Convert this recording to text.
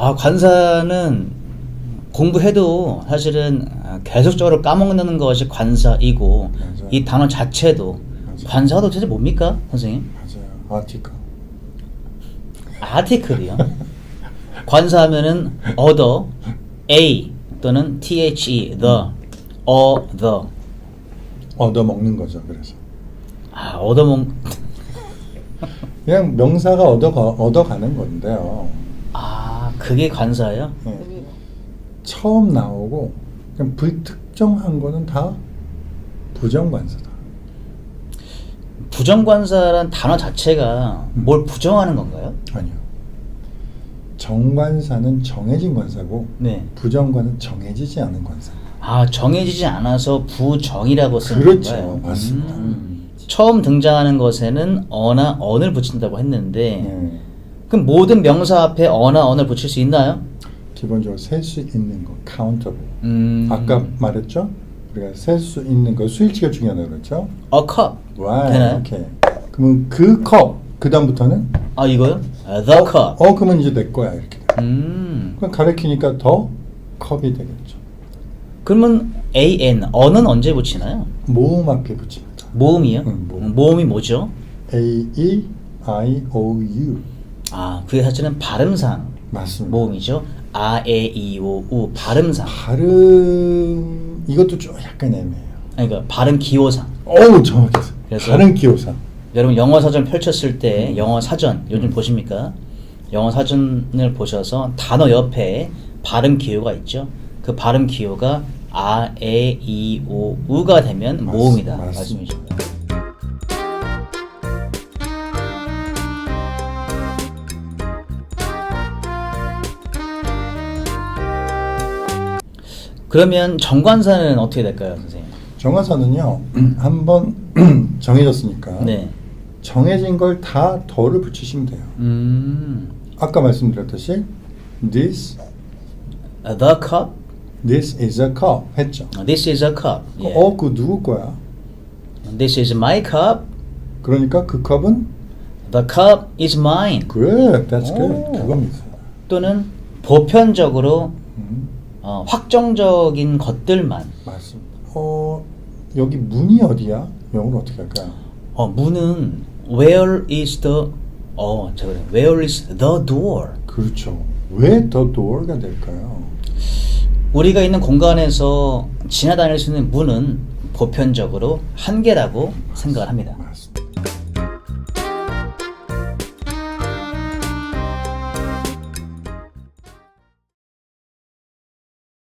아 관사는 공부해도 사실은 아, 계속적으로 까먹는 것이 관사이고 맞아요. 이 단어 자체도 맞아요. 관사가 도대체 뭡니까 선생님? 맞아요. 아티클. 아티클이요. 관사하면은 other, a 또는 the, the, o, the. 얻어 먹는 거죠. 그래서 아 얻어 먹. 그냥 명사가 얻어 얻어 가는 건데요. 아 그게 관사예요? 예. 처음 나오고 그냥 불특정한 거는 다 부정관사다. 부정관사란 단어 자체가 음. 뭘 부정하는 건가요? 아니요. 정관사는 정해진 관사고 네. 부정관은 정해지지 않은 관사. 아 정해지지 않아서 부정이라고 쓰는 그렇죠. 건가요? 맞습니다. 음. 처음 등장하는 것에는 어나 언을 붙인다고 했는데 네. 그럼 모든 명사 앞에 어나 언을 붙일 수 있나요? 기본적으로 셀 수 있는 거 countable. 음. 아까 말했죠? 우리가 셀 수 있는 거 수일치가 중요하다고 그랬죠? a cup Right. 되나요? 오케이. 그러면 그 컵, 그 다음부터는 아 이거요? 아, the cup. 어, 그러면 이제 내 거야 이렇게. 돼. 음. 그럼 가리키니까 더 컵이 되겠죠. 그러면 an 언은 언제 붙이나요? 모음 앞에 붙입니다. 모음이요? 음, 모음. 모음이 뭐죠? A E I O U 아 그게 사실은 발음상 맞습니다. 모음이죠. 아, 에, 이, 오, 우 발음상. 발음 이것도 좀 약간 애매해요. 아니, 그러니까 발음 기호상. 어우 정확했어. 그래서- 발음 기호상. 여러분 영어 사전 펼쳤을 음. 때 영어 사전 요즘 보십니까? 영어 사전을 보셔서 단어 옆에 발음 기호가 있죠. 그 발음 기호가 아, 에, 이, 오, 우가 되면 맞- 모음이다 맞습니다. 말씀이죠. 그러면 정관사는 어떻게 될까요, 선생님? 정화사는요 한번 정해졌으니까 네. 정해진 걸다 더를 붙이시면 돼요. 음, 아까 말씀드렸듯이 this the cup. this is a cup 했죠. This is a cup. 예. 어, 그 누구 거야? This is my cup. 그러니까 그 컵은 The cup is mine. good, that's good. 오. 그겁니다. 또는 보편적으로 음, 어, 확정적인 것들만. 맞습니다. 어, 여기 문이 어디야? 영어로 어떻게 할까요? 어, 문은 where is the 어, 제가 where is the door? 그렇죠. 왜 더 door가 될까요? 우리가 있는 공간에서 지나다닐 수 있는 문은 보편적으로 한 개라고 생각을 합니다.